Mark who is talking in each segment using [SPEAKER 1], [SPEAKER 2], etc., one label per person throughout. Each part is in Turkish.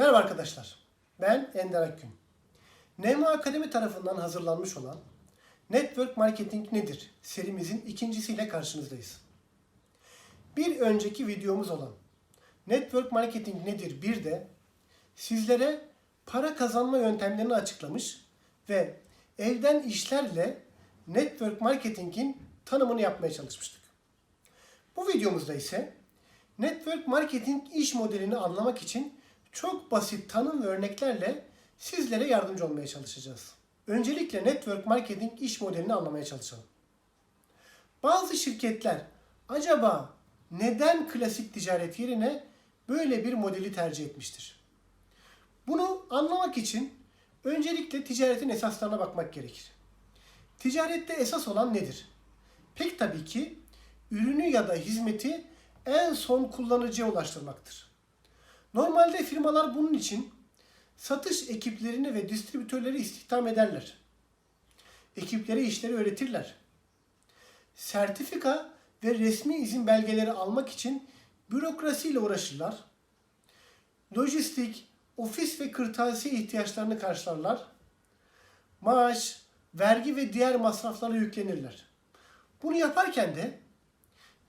[SPEAKER 1] Merhaba arkadaşlar. Ben Ender Akgün. NEMA Akademi tarafından hazırlanmış olan Network Marketing nedir serimizin ikincisiyle karşınızdayız. Bir önceki videomuz olan Network Marketing nedir bir de sizlere para kazanma yöntemlerini açıklamış ve evden işlerle Network Marketing'in tanımını yapmaya çalışmıştık. Bu videomuzda ise Network Marketing iş modelini anlamak için çok basit tanım ve örneklerle sizlere yardımcı olmaya çalışacağız. Öncelikle Network Marketing iş modelini anlamaya çalışalım. Bazı şirketler acaba neden klasik ticaret yerine böyle bir modeli tercih etmiştir? Bunu anlamak için öncelikle ticaretin esaslarına bakmak gerekir. Ticarette esas olan nedir? Pek tabii ki ürünü ya da hizmeti en son kullanıcıya ulaştırmaktır. Normalde firmalar bunun için satış ekiplerini ve distribütörleri istihdam ederler. Ekiplere işleri öğretirler. Sertifika ve resmi izin belgeleri almak için bürokrasiyle uğraşırlar. Lojistik, ofis ve kırtasiye ihtiyaçlarını karşılarlar. Maaş, vergi ve diğer masraflara yüklenirler. Bunu yaparken de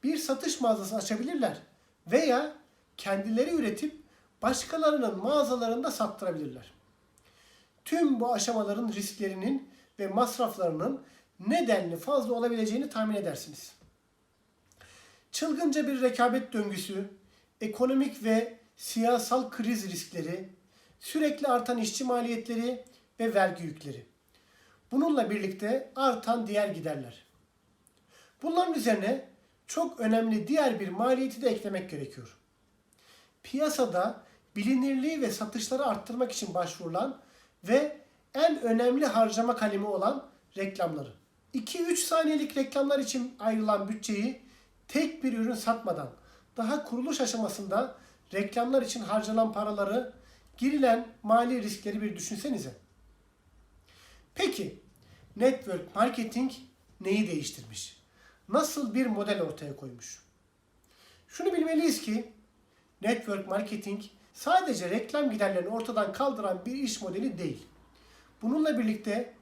[SPEAKER 1] bir satış mağazası açabilirler veya kendileri üretip başkalarının mağazalarında sattırabilirler. Tüm bu aşamaların risklerinin ve masraflarının nedenli fazla olabileceğini tahmin edersiniz. Çılgınca bir rekabet döngüsü, ekonomik ve siyasal kriz riskleri, sürekli artan işçi maliyetleri ve vergi yükleri. Bununla birlikte artan diğer giderler. Bunların üzerine çok önemli diğer bir maliyeti de eklemek gerekiyor. Piyasada bilinirliği ve satışları arttırmak için başvurulan ve en önemli harcama kalemi olan reklamları. 2-3 saniyelik reklamlar için ayrılan bütçeyi tek bir ürün satmadan daha kuruluş aşamasında reklamlar için harcanan paraları, girilen mali riskleri bir düşünsenize. Peki network marketing neyi değiştirmiş? Nasıl bir model ortaya koymuş? Şunu bilmeliyiz ki network marketing sadece reklam giderlerini ortadan kaldıran bir iş modeli değil. Bununla birlikte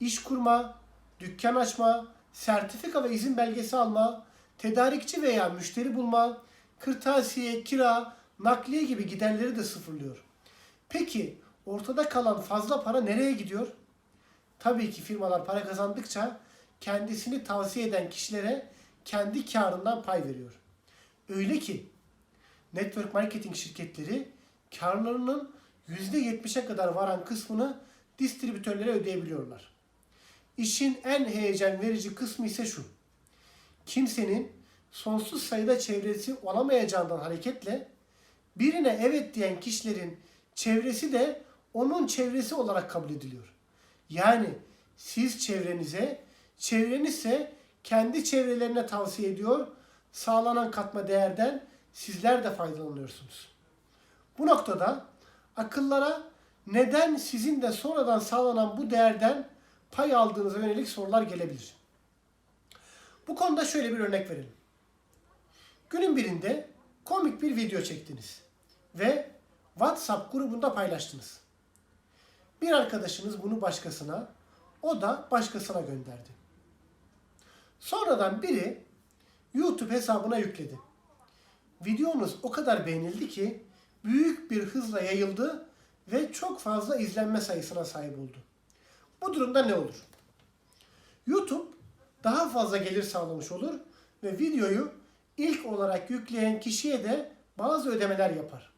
[SPEAKER 1] iş kurma, dükkan açma, sertifika ve izin belgesi alma, tedarikçi veya müşteri bulma, kırtasiye, kira, nakliye gibi giderleri de sıfırlıyor. Peki ortada kalan fazla para nereye gidiyor? Tabii ki firmalar para kazandıkça kendisini tavsiye eden kişilere kendi karından pay veriyor. Öyle ki network marketing şirketleri karlarının %70'e kadar varan kısmını distribütörlere ödeyebiliyorlar. İşin en heyecan verici kısmı ise şu. Kimsenin sonsuz sayıda çevresi olamayacağından hareketle birine evet diyen kişilerin çevresi de onun çevresi olarak kabul ediliyor. Yani siz çevrenize, çevrenizse kendi çevrelerine tavsiye ediyor. Sağlanan katma değerden sizler de faydalanıyorsunuz. Bu noktada akıllara neden sizin de sonradan sağlanan bu değerden pay aldığınıza yönelik sorular gelebilir. Bu konuda şöyle bir örnek verelim. Günün birinde komik bir video çektiniz ve WhatsApp grubunda paylaştınız. Bir arkadaşınız bunu başkasına, o da başkasına gönderdi. Sonradan biri YouTube hesabına yükledi. Videonuz o kadar beğenildi ki büyük bir hızla yayıldı ve çok fazla izlenme sayısına sahip oldu. Bu durumda ne olur? YouTube daha fazla gelir sağlamış olur ve videoyu ilk olarak yükleyen kişiye de bazı ödemeler yapar.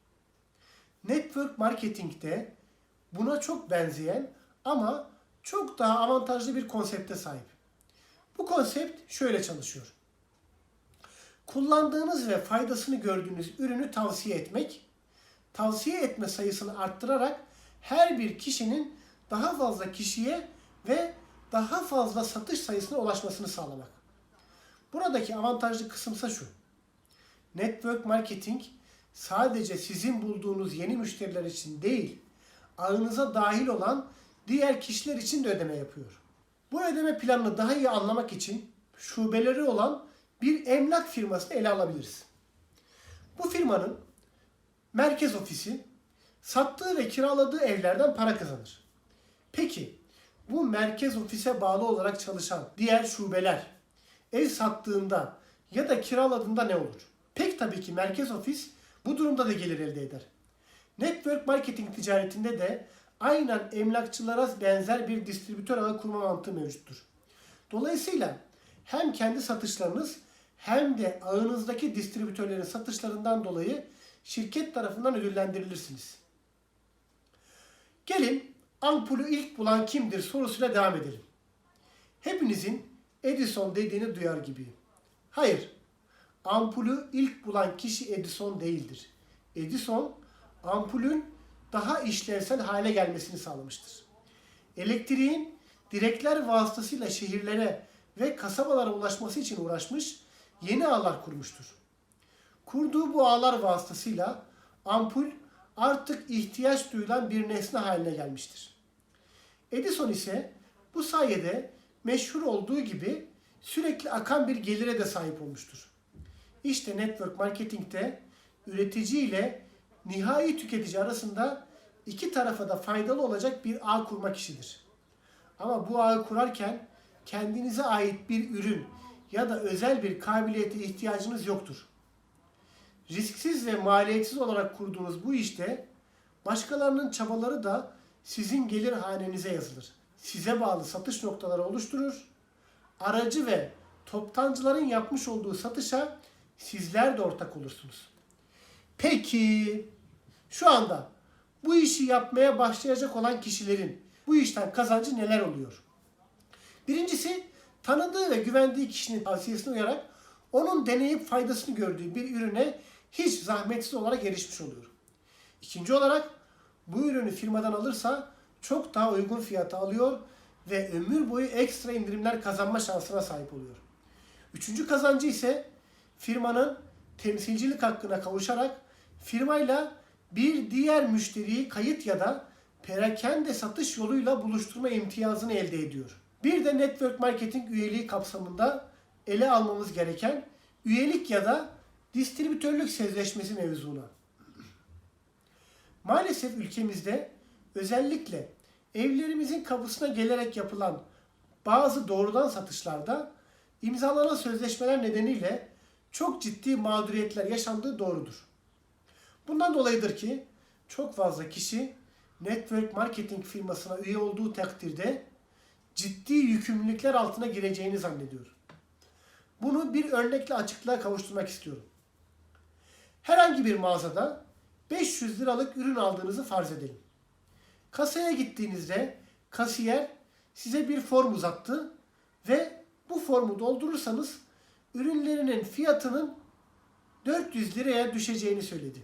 [SPEAKER 1] Network marketing'de buna çok benzeyen ama çok daha avantajlı bir konsepte sahip. Bu konsept şöyle çalışıyor. Kullandığınız ve faydasını gördüğünüz ürünü tavsiye etmek, tavsiye etme sayısını arttırarak her bir kişinin daha fazla kişiye ve daha fazla satış sayısına ulaşmasını sağlamak. Buradaki avantajlı kısımsa şu. Network marketing sadece sizin bulduğunuz yeni müşteriler için değil, ağınıza dahil olan diğer kişiler için de ödeme yapıyor. Bu ödeme planını daha iyi anlamak için şubeleri olan bir emlak firmasını ele alabiliriz. Bu firmanın merkez ofisi sattığı ve kiraladığı evlerden para kazanır. Peki bu merkez ofise bağlı olarak çalışan diğer şubeler ev sattığında ya da kiraladığında ne olur? Pek tabii ki merkez ofis bu durumda da gelir elde eder. Network marketing ticaretinde de aynen emlakçılara benzer bir distribütör ağı kurma mantığı mevcuttur. Dolayısıyla hem kendi satışlarınız hem de ağınızdaki distribütörlerin satışlarından dolayı şirket tarafından ödüllendirilirsiniz. Gelin ampulü ilk bulan kimdir sorusuyla devam edelim. Hepinizin Edison dediğini duyar gibiyim. Hayır, ampulü ilk bulan kişi Edison değildir. Edison ampulün daha işlevsel hale gelmesini sağlamıştır. Elektriğin direkler vasıtasıyla şehirlere ve kasabalara ulaşması için uğraşmış, yeni ağlar kurmuştur. Kurduğu bu ağlar vasıtasıyla ampul artık ihtiyaç duyulan bir nesne haline gelmiştir. Edison ise bu sayede meşhur olduğu gibi sürekli akan bir gelire de sahip olmuştur. İşte network marketingte üretici ile nihai tüketici arasında iki tarafa da faydalı olacak bir ağ kurmak işidir. Ama bu ağı kurarken kendinize ait bir ürün ya da özel bir kabiliyete ihtiyacınız yoktur. Risksiz ve maliyetsiz olarak kurduğunuz bu işte başkalarının çabaları da sizin gelir hanenize yazılır. Size bağlı satış noktaları oluşturur. Aracı ve toptancıların yapmış olduğu satışa sizler de ortak olursunuz. Peki şu anda bu işi yapmaya başlayacak olan kişilerin bu işten kazancı neler oluyor? Birincisi tanıdığı ve güvendiği kişinin tavsiyesine uyarak onun deneyip faydasını gördüğü bir ürüne hiç zahmetsiz olarak erişmiş oluyor. İkinci olarak bu ürünü firmadan alırsa çok daha uygun fiyata alıyor ve ömür boyu ekstra indirimler kazanma şansına sahip oluyor. Üçüncü kazancı ise firmanın temsilcilik hakkına kavuşarak firmayla bir diğer müşteriyi kayıt ya da perakende satış yoluyla buluşturma imtiyazını elde ediyor. Bir de network marketing üyeliği kapsamında ele almamız gereken üyelik ya da distribütörlük sözleşmesi mevzuna. Maalesef ülkemizde özellikle evlerimizin kapısına gelerek yapılan bazı doğrudan satışlarda imzalanan sözleşmeler nedeniyle çok ciddi mağduriyetler yaşandığı doğrudur. Bundan dolayıdır ki çok fazla kişi network marketing firmasına üye olduğu takdirde ciddi yükümlülükler altına gireceğini zannediyor. Bunu bir örnekle açıklığa kavuşturmak istiyorum. Herhangi bir mağazada 500 liralık ürün aldığınızı farz edelim. Kasaya gittiğinizde kasiyer size bir form uzattı ve bu formu doldurursanız ürünlerinin fiyatının 400 liraya düşeceğini söyledi.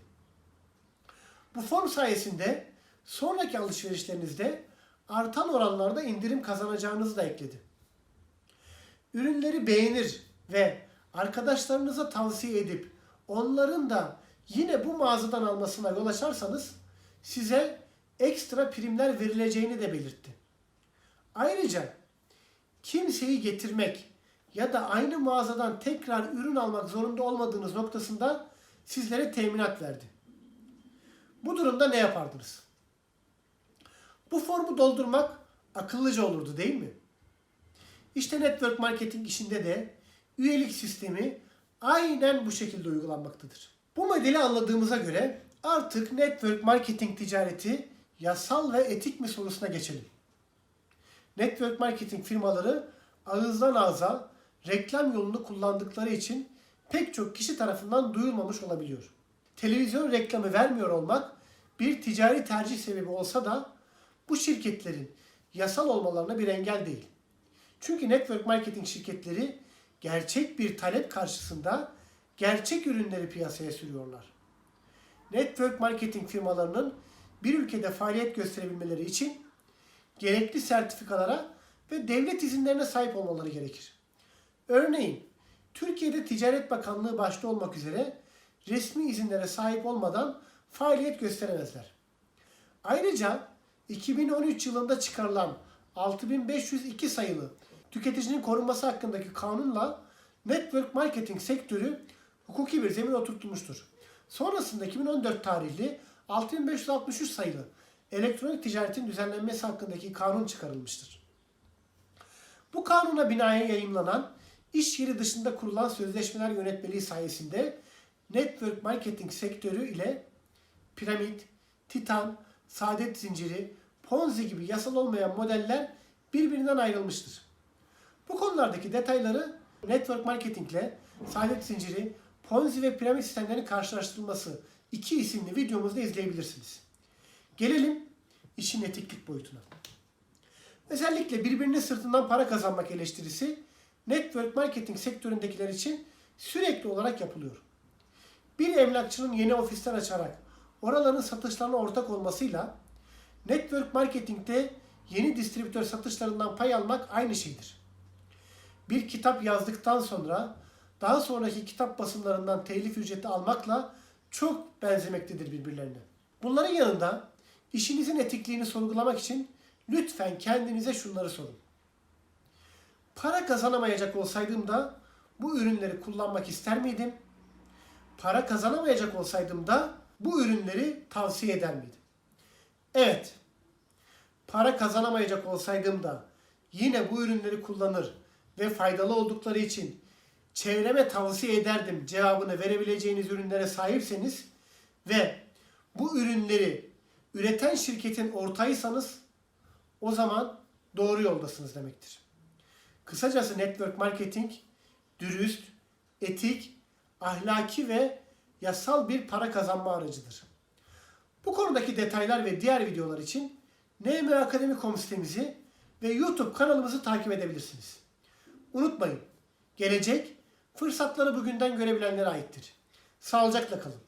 [SPEAKER 1] Bu form sayesinde sonraki alışverişlerinizde artan oranlarda indirim kazanacağınızı da ekledi. Ürünleri beğenir ve arkadaşlarınıza tavsiye edip onların da yine bu mağazadan almasına yol açarsanız size ekstra primler verileceğini de belirtti. Ayrıca kimseyi getirmek ya da aynı mağazadan tekrar ürün almak zorunda olmadığınız noktasında sizlere teminat verdi. Bu durumda ne yapardınız? Bu formu doldurmak akıllıca olurdu değil mi? İşte network marketing işinde de üyelik sistemi aynen bu şekilde uygulanmaktadır. Bu modeli anladığımıza göre artık network marketing ticareti yasal ve etik mi sorusuna geçelim. Network marketing firmaları ağızdan ağza reklam yolunu kullandıkları için pek çok kişi tarafından duyulmamış olabiliyor. Televizyon reklamı vermiyor olmak bir ticari tercih sebebi olsa da bu şirketlerin yasal olmalarına bir engel değil. Çünkü network marketing şirketleri gerçek bir talep karşısında gerçek ürünleri piyasaya sürüyorlar. Network marketing firmalarının bir ülkede faaliyet gösterebilmeleri için gerekli sertifikalara ve devlet izinlerine sahip olmaları gerekir. Örneğin Türkiye'de Ticaret Bakanlığı başta olmak üzere resmi izinlere sahip olmadan faaliyet gösteremezler. Ayrıca 2013 yılında çıkarılan 6502 sayılı tüketicinin korunması hakkındaki kanunla network marketing sektörü hukuki bir zemin oturtulmuştur. Sonrasında 2014 tarihli 6563 sayılı elektronik ticaretin düzenlenmesi hakkındaki kanun çıkarılmıştır. Bu kanuna binaen yayımlanan iş yeri dışında kurulan sözleşmeler yönetmeliği sayesinde network marketing sektörü ile piramit, titan, saadet zinciri, ponzi gibi yasal olmayan modeller birbirinden ayrılmıştır. Bu konulardaki detayları network marketing ile saadet zinciri, ponzi ve piramit sistemlerinin karşılaştırılması iki isimli videomuzda izleyebilirsiniz. Gelelim işin etiklik boyutuna. Özellikle birbirinin sırtından para kazanmak eleştirisi network marketing sektöründekiler için sürekli olarak yapılıyor. Bir emlakçının yeni ofisler açarak oraların satışlarına ortak olmasıyla network marketingte yeni distribütör satışlarından pay almak aynı şeydir. Bir kitap yazdıktan sonra daha sonraki kitap basımlarından telif ücreti almakla çok benzemektedir birbirlerine. Bunların yanında işinizin etikliğini sorgulamak için lütfen kendinize şunları sorun. Para kazanamayacak olsaydım da bu ürünleri kullanmak ister miydim? Para kazanamayacak olsaydım da bu ürünleri tavsiye eder miydim? Evet. Para kazanamayacak olsaydım da yine bu ürünleri kullanır ve faydalı oldukları için çevreme tavsiye ederdim cevabını verebileceğiniz ürünlere sahipseniz ve bu ürünleri üreten şirketin ortağıysanız o zaman doğru yoldasınız demektir. Kısacası network marketing dürüst, etik, ahlaki ve yasal bir para kazanma aracıdır. Bu konudaki detaylar ve diğer videolar için NM Akademi.com sitemizi ve YouTube kanalımızı takip edebilirsiniz. Unutmayın, gelecek fırsatları bugünden görebilenlere aittir. Sağlıcakla kalın.